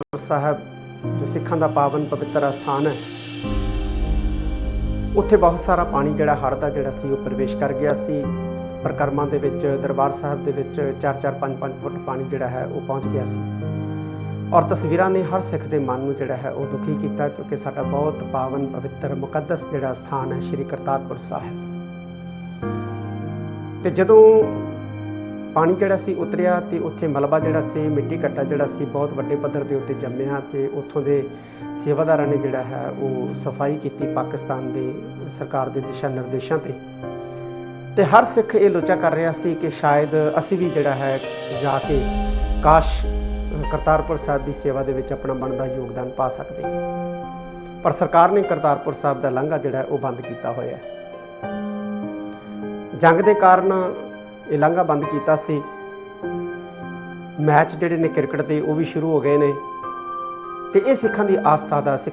ਸਾਹਿਬ, ਜੋ ਸਿੱਖਾਂ ਦਾ ਪਾਵਨ ਪਵਿੱਤਰ ਅਸਥਾਨ ਹੈ, ਉੱਥੇ ਬਹੁਤ ਸਾਰਾ ਪਾਣੀ ਜਿਹੜਾ ਹੜ੍ਹ ਦਾ ਜਿਹੜਾ ਸੀ, ਉਹ ਪ੍ਰਵੇਸ਼ ਕਰ ਗਿਆ ਸੀ। ਪ੍ਰਕਰਮਾਂ ਦੇ ਵਿੱਚ, ਦਰਬਾਰ ਸਾਹਿਬ ਦੇ ਵਿੱਚ 4-4 5-5 ਫੁੱਟ ਪਾਣੀ ਜਿਹੜਾ ਹੈ, ਉਹ ਪਹੁੰਚ ਗਿਆ ਸੀ। ਔਰ ਤਸਵੀਰਾਂ ਨੇ ਹਰ ਸਿੱਖ ਦੇ ਮਨ ਨੂੰ ਜਿਹੜਾ ਹੈ, ਉਹ ਦੁਖੀ ਕੀਤਾ ਕਿਉਂਕਿ ਸਾਡਾ ਬਹੁਤ ਪਾਵਨ, ਪਵਿੱਤਰ, ਮੁਕੱਦਸ ਜਿਹੜਾ ਸਥਾਨ ਹੈ, ਸ੍ਰੀ ਕਰਤਾਰਪੁਰ ਸਾਹਿਬ। ਤੇ ਜਦੋਂ ਪਾਣੀ ਜਿਹੜਾ ਸੀ ਉਤਰਿਆ ਤੇ ਉੱਥੇ ਮਲਬਾ ਜਿਹੜਾ ਸੀ, ਮਿੱਟੀ ਘੱਟਾ ਜਿਹੜਾ ਸੀ, ਬਹੁਤ ਵੱਡੇ ਪੱਧਰ ਦੇ ਉੱਤੇ ਜੰਮਿਆ ਤੇ ਉੱਥੋਂ ਦੇ ਸੇਵਾਦਾਰਾਂ ਨੇ ਜਿਹੜਾ ਹੈ ਉਹ ਸਫ਼ਾਈ ਕੀਤੀ ਪਾਕਿਸਤਾਨ ਦੀ ਸਰਕਾਰ ਦੇ ਦਿਸ਼ਾ ਨਿਰਦੇਸ਼ਾਂ ਤੇ। ਤੇ ਹਰ ਸਿੱਖ ਇਹ ਲੋਚਾ ਕਰ ਰਿਹਾ ਸੀ ਕਿ ਸ਼ਾਇਦ ਅਸੀਂ ਵੀ ਜਿਹੜਾ ਹੈ ਜਾ ਕੇ ਕਾਸ਼ ਕਰਤਾਰਪੁਰ ਸਾਹਿਬ ਦੀ ਸੇਵਾ ਦੇ ਵਿੱਚ ਆਪਣਾ ਬਣਦਾ ਯੋਗਦਾਨ ਪਾ ਸਕਦੇ। ਪਰ ਸਰਕਾਰ ਨੇ ਕਰਤਾਰਪੁਰ ਸਾਹਿਬ ਦਾ ਲਾਂਘਾ ਜਿਹੜਾ ਉਹ ਬੰਦ ਕੀਤਾ ਹੋਇਆ ਹੈ। ਜੰਗ ਦੇ ਕਾਰਨ ਇਹ ਲਾਂਘਾ ਬੰਦ ਕੀਤਾ ਸੀ। ਮੈਚ ਜਿਹੜੇ ਨੇ ਕ੍ਰਿਕਟ ਦੇ, ਉਹ ਵੀ ਸ਼ੁਰੂ ਹੋ ਗਏ ਨੇ। ਤੇ ਇਹ ਸਿੱਖਾਂ ਦੀ ਆਸਥਾ ਦਾ ਸਿੱਖ